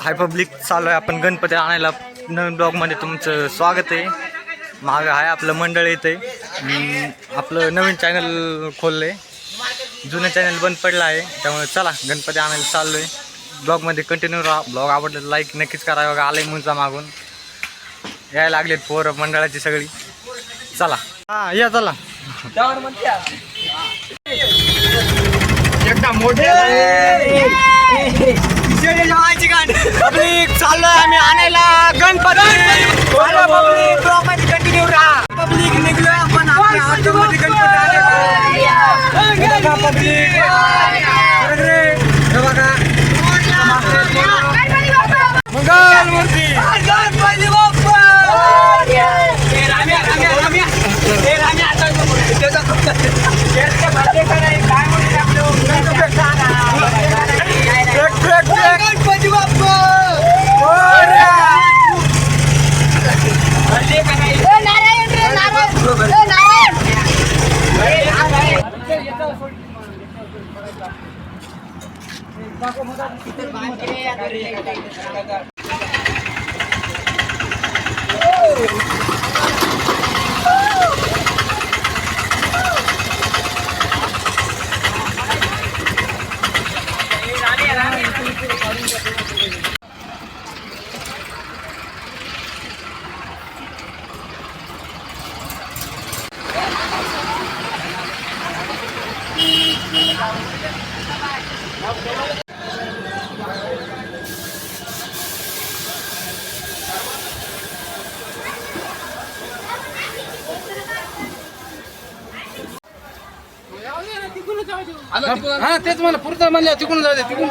हाय public चालू आहे. आपण गणपती आणायला नवीन ब्लॉगमध्ये तुमचं स्वागत आहे. मागं आहे आपलं मंडळ येतं आहे आपलं नवीन चॅनल खोललं आहे जुनं चॅनल बंद पडलं आहे. त्यामुळे चला गणपती आणायला चाललो आहे ब्लॉगमध्ये कंटिन्यू राहा. ब्लॉग आवडलं लाईक नक्कीच करा. बघा आलंय मुंचा मागून. यायला लागलेत पोरं मंडळाची सगळी. चला. हां या चला. एकदा मोठे पब्लिक चाललोय आम्ही आणायला. गणपती. पब्लिक कंटिन्यू राहा. पब्लिक निघलोय आपण. आपल्या ऑटोमध्ये गणपती आणायला पब्लिक. मंगल मूर्ती. गणपती बाप्पा. गणपती बाप्पा नारायण रे नारायण ए, नारायण हा तेच मला पुढचं म्हणलं तिकडून जाऊ दे तिकडून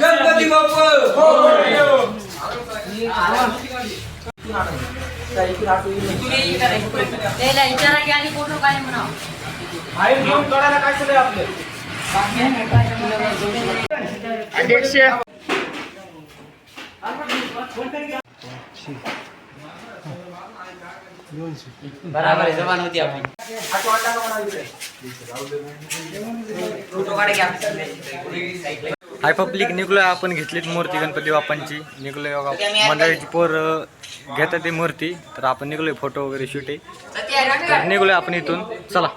गणपती बाप्पा। त्याला विचारा की आधी फोटो काय म्हणा बराबर जबान होती आपली हाय पब्लिक निघलोय आपण घेतलीत मूर्ती गणपती बाप्पांची. निघलोय बघा मंडळीची पोर घेतात ती मूर्ती. तर आपण निघलोय फोटो वगैरे शूट आहे. तर निघलोय आपण इथून. चला.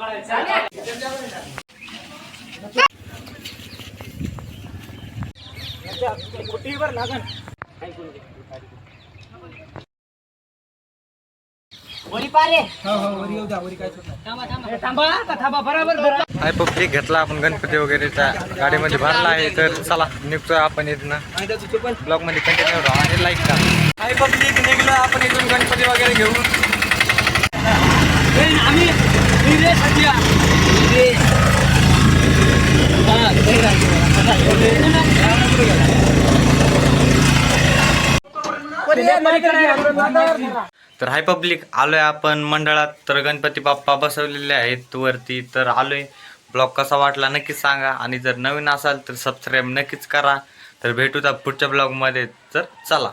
हाय पब्लिक घेतला आपण गणपती वगैरे त्या गाडीमध्ये भरला आहे तर चला निघतोय आपण इथनं. ब्लॉगमध्ये कंटिन्यू राहा आणि लाईक करा. हाय पब्लिक निघलो आपण इथून गणपती वगैरे घेऊन तर हाय पब्लिक आलोय आपण मंडळात. तर गणपती बाप्पा बसवलेले आहेत. वरती तर आलोय. ब्लॉग कसा वाटला नक्कीच सांगा. आणि जर नवीन असाल तर सबस्क्राईब नक्कीच करा. तर भेटूत पुढच्या ब्लॉगमध्ये. तर चला.